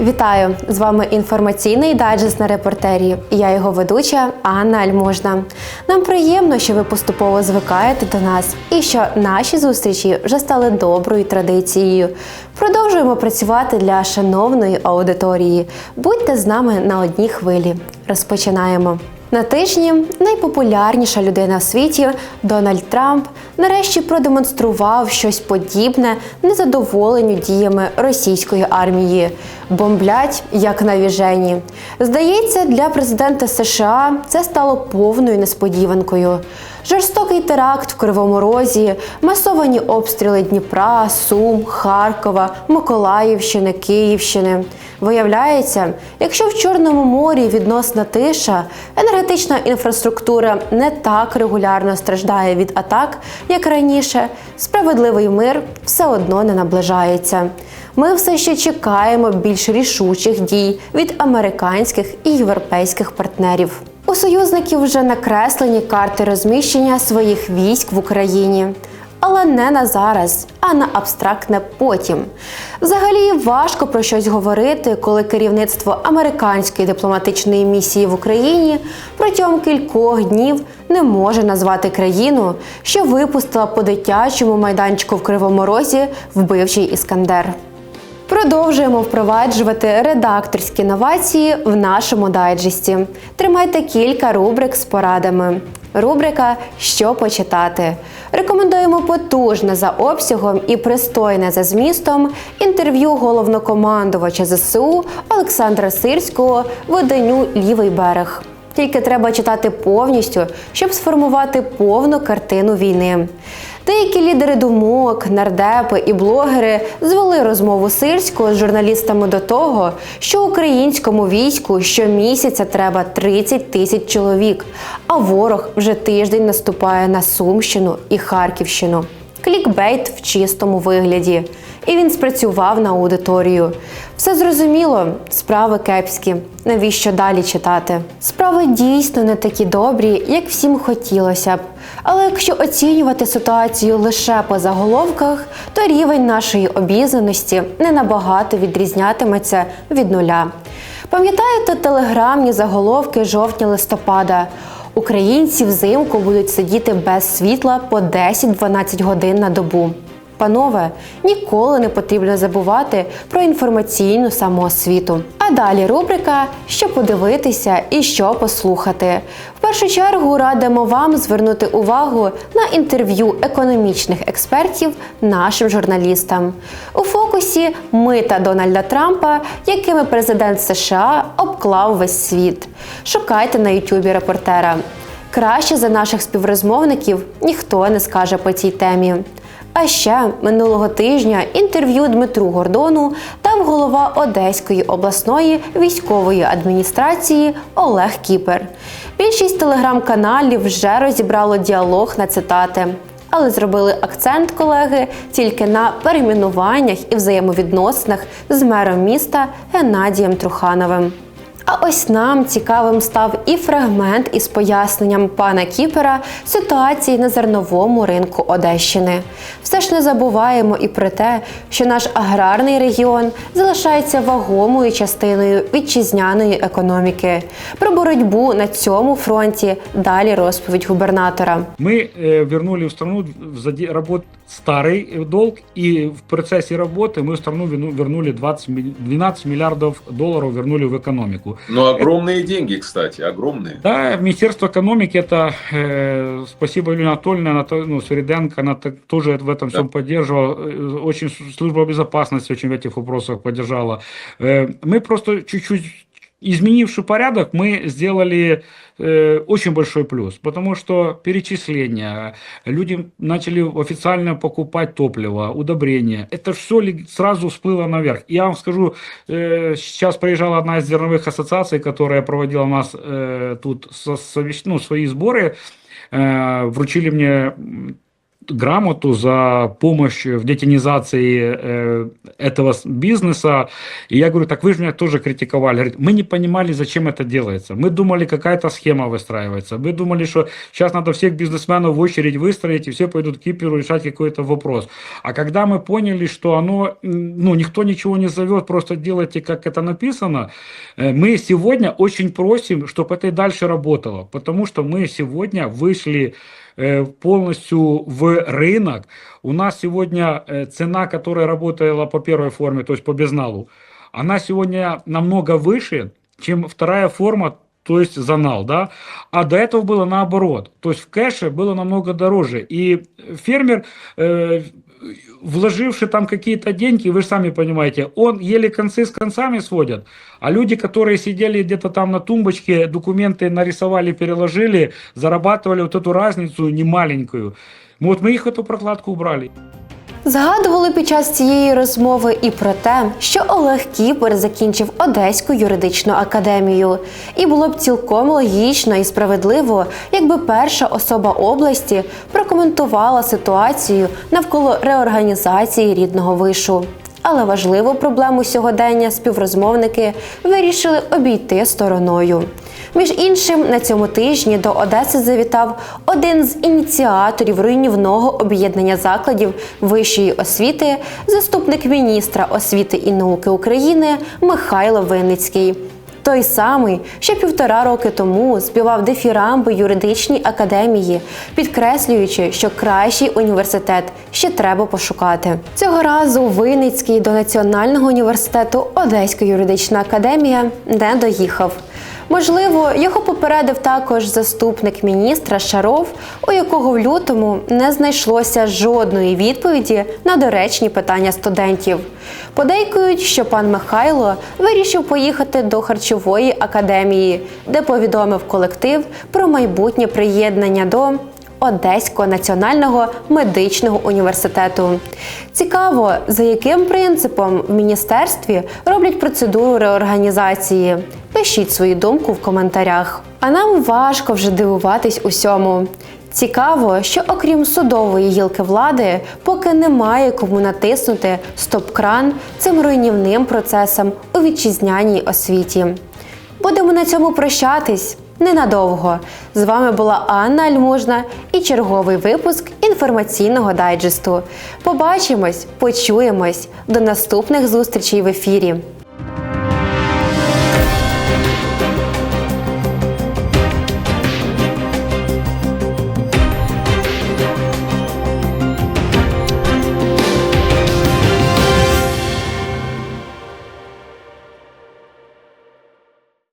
Вітаю! З вами інформаційний дайджест на репортері. Я його ведуча Анна Альможна. Нам приємно, що ви поступово звикаєте до нас і що наші зустрічі вже стали доброю традицією. Продовжуємо працювати для шановної аудиторії. Будьте з нами на одній хвилі. Розпочинаємо. На тижні найпопулярніша людина в світі Дональд Трамп нарешті продемонстрував щось подібне незадоволенню діями російської армії. Бомблять як на віжені. Здається, для президента США це стало повною несподіванкою. Жорстокий теракт в Кривому Розі, масовані обстріли Дніпра, Сум, Харкова, Миколаївщини, Київщини. Виявляється, якщо в Чорному морі відносна тиша, енергетична інфраструктура не так регулярно страждає від атак, як раніше, справедливий мир все одно не наближається. Ми все ще чекаємо більш рішучих дій від американських і європейських партнерів. У союзників вже накреслені карти розміщення своїх військ в Україні. Але не на зараз, а на абстрактне потім. Взагалі важко про щось говорити, коли керівництво американської дипломатичної місії в Україні протягом кількох днів не може назвати країну, що випустила по дитячому майданчику в Кривому Розі вбивчий іскандер. Продовжуємо впроваджувати редакторські новації в нашому дайджесті. Тримайте кілька рубрик з порадами. Рубрика Що почитати. Рекомендуємо потужне за обсягом і пристойне за змістом інтерв'ю головнокомандувача ЗСУ Олександра Сирського виданню Лівий берег. Тільки треба читати повністю, щоб сформувати повну картину війни. Деякі лідери думок, нардепи і блогери звели розмову сирського з журналістами до того, що українському війську щомісяця треба 30 тисяч чоловік, а ворог вже тиждень наступає на Сумщину і Харківщину. Клікбейт в чистому вигляді. І він спрацював на аудиторію. Все зрозуміло, справи кепські. Навіщо далі читати? Справи дійсно не такі добрі, як всім хотілося б. Але якщо оцінювати ситуацію лише по заголовках, то рівень нашої обізнаності не набагато відрізнятиметься від нуля. Пам'ятаєте телеграмні заголовки жовтня-листопада? Українці взимку будуть сидіти без світла по 10-12 годин на добу. Панове, ніколи не потрібно забувати про інформаційну самоосвіту. А далі рубрика Що подивитися і що послухати. В першу чергу радимо вам звернути увагу на інтерв'ю економічних експертів нашим журналістам. У фокусі мита Дональда Трампа, якими президент США обклав весь світ. Шукайте на Ютубі репортера. Краще за наших співрозмовників ніхто не скаже по цій темі. А ще минулого тижня інтерв'ю Дмитру Гордону дав голова Одеської обласної військової адміністрації Олег Кіпер. Більшість телеграм-каналів вже розібрало діалог на цитати. Але зробили акцент колеги тільки на перейменуваннях і взаємовідносинах з мером міста Геннадієм Трухановим. А ось нам цікавим став і фрагмент із поясненням пана Кіпера ситуації на зерновому ринку Одещини. Все ж не забуваємо і про те, що наш аграрний регіон залишається вагомою частиною вітчизняної економіки. Про боротьбу на цьому фронті далі розповідь губернатора. Мы э, вернули в страну в заде- работ старый долг, и в процессе работы мы в страну вину- вернули 20, ми- 12 миллиардов долларов вернули в экономику. Ну, огромные деньги, кстати, огромные. Да, Министерство экономики, это э, спасибо Юлии Анатольевне, она, то- ну, Свириденко, она так- тоже в этом всем поддерживала, э, очень с- служба безопасности очень в этих вопросах поддержала. Э, мы просто чуть-чуть изменивший порядок, мы сделали э, очень большой плюс, потому что перечисления, люди начали официально покупать топливо, удобрения, это все сразу всплыло наверх. Я вам скажу, э, сейчас приезжала одна из зерновых ассоциаций, которая проводила у нас э, тут со- совещ- ну, свои сборы, э, вручили мне грамоту за помощь в детинизации э, этого бизнеса. И я говорю, так вы же меня тоже критиковали. Говорит, мы не понимали, зачем это делается. Мы думали, какая-то схема выстраивается. Мы думали, что сейчас надо всех бизнесменов в очередь выстроить, и все пойдут к Киперу решать какой-то вопрос. А когда мы поняли, что оно, ну, никто ничего не зовет, просто делайте, как это написано, э, мы сегодня очень просим, чтобы это и дальше работало, потому что мы сегодня вышли полностью в рынок. У нас сегодня э, цена, которая работала по первой форме, то есть по безналу, она сегодня намного выше, чем вторая форма, то есть занал, да, а до этого было наоборот, то есть в кэше было намного дороже, и фермер, э, вложивший там какие-то деньги, вы же сами понимаете, он еле концы с концами сводят, а люди, которые сидели где-то там на тумбочке, документы нарисовали, переложили, зарабатывали вот эту разницу немаленькую. Вот мы их эту прокладку убрали. Згадували під час цієї розмови і про те, що Олег Кіпер закінчив Одеську юридичну академію, і було б цілком логічно і справедливо, якби перша особа області прокоментувала ситуацію навколо реорганізації рідного вишу. Але важливу проблему сьогодення співрозмовники вирішили обійти стороною. Між іншим, на цьому тижні до Одеси завітав один з ініціаторів руйнівного об'єднання закладів вищої освіти, заступник міністра освіти і науки України Михайло Винницький. Той самий, що півтора роки тому співав дефірамби юридичній академії, підкреслюючи, що кращий університет ще треба пошукати. Цього разу Винницький до Національного університету Одеська юридична академія не доїхав. Можливо, його попередив також заступник міністра Шаров, у якого в лютому не знайшлося жодної відповіді на доречні питання студентів. Подейкують, що пан Михайло вирішив поїхати до харчової академії, де повідомив колектив про майбутнє приєднання до Одеського національного медичного університету. Цікаво, за яким принципом в міністерстві роблять процедуру реорганізації. Пишіть свою думку в коментарях. А нам важко вже дивуватись усьому. Цікаво, що окрім судової гілки влади, поки немає кому натиснути стоп-кран цим руйнівним процесам у вітчизняній освіті. Будемо на цьому прощатись ненадовго. З вами була Анна Альмужна і черговий випуск інформаційного дайджесту. Побачимось, почуємось. До наступних зустрічей в ефірі.